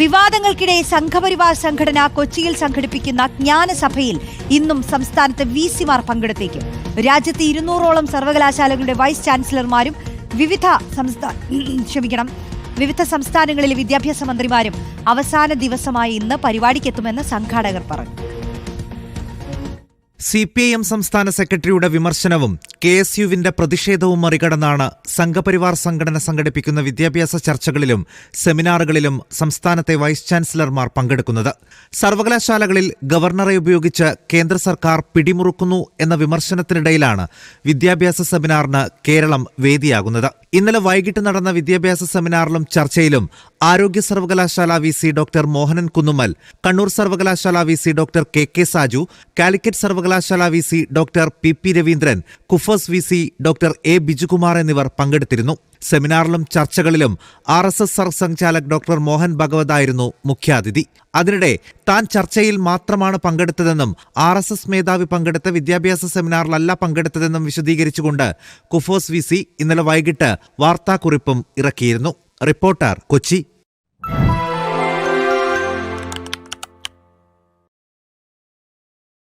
വിവാദങ്ങൾക്കിടെ സംഘപരിവാർ സംഘടന കൊച്ചിയിൽ സംഘടിപ്പിക്കുന്ന ജ്ഞാനസഭയിൽ ഇന്നും സംസ്ഥാനത്ത് വി സിമാർ പങ്കെടുത്തേക്കും. രാജ്യത്ത് ഇരുന്നൂറോളം സർവകലാശാലകളുടെ വൈസ് ചാൻസലർമാരും വിവിധ സംസ്ഥാന ക്ഷമിക്കണം വിവിധ സംസ്ഥാനങ്ങളിലെ വിദ്യാഭ്യാസ മന്ത്രിമാരും അവസാന ദിവസമായ ഇന്ന് പരിപാടിക്കെത്തുമെന്ന് സംഘാടകർ പറഞ്ഞു. സി പി ഐ എം സംസ്ഥാന സെക്രട്ടറിയുടെ വിമർശനവും കെ എസ് യുവിന്റെ പ്രതിഷേധവും മറികടന്നാണ് സംഘപരിവാർ സംഘടന സംഘടിപ്പിക്കുന്ന വിദ്യാഭ്യാസ ചർച്ചകളിലും സെമിനാറുകളിലും സംസ്ഥാനത്തെ വൈസ് ചാൻസലർമാർ പങ്കെടുക്കുന്നത്. സർവകലാശാലകളിൽ ഗവർണറെ ഉപയോഗിച്ച് കേന്ദ്ര സർക്കാർ പിടിമുറുക്കുന്നു എന്ന വിമർശനത്തിനിടയിലാണ് വിദ്യാഭ്യാസ സെമിനാറിന് കേരളം വേദിയാകുന്നത്. ഇന്നലെ വൈകിട്ട് നടന്ന വിദ്യാഭ്യാസ സെമിനാറിലും ചർച്ചയിലും ആരോഗ്യ സർവകലാശാല V C doctor Mohanan Kunnummal Kannur സർവകലാശാല V C doctor K K Saju Calicut സർവകലാശാല V C doctor P P Raveendran KUFOS V C doctor A Bijukumar എന്നിവർ പങ്കെടുത്തിരുന്നു. സെമിനാറിലും ചർച്ചകളിലും R S S Sarsanghchalak doctor Mohan ഭഗവതായിരുന്നു മുഖ്യാതിഥി. അതിനിടെ താൻ ചർച്ചയിൽ മാത്രമാണ് പങ്കെടുത്തതെന്നും ആർ എസ് എസ് മേധാവി പങ്കെടുത്ത വിദ്യാഭ്യാസ സെമിനാറിലല്ല പങ്കെടുത്തതെന്നും വിശദീകരിച്ചുകൊണ്ട് കുഫോസ് വി സി ഇന്നലെ വൈകിട്ട് വാർത്താക്കുറിപ്പും ഇറക്കിയിരുന്നു. റിപ്പോർട്ടർ കൊച്ചി.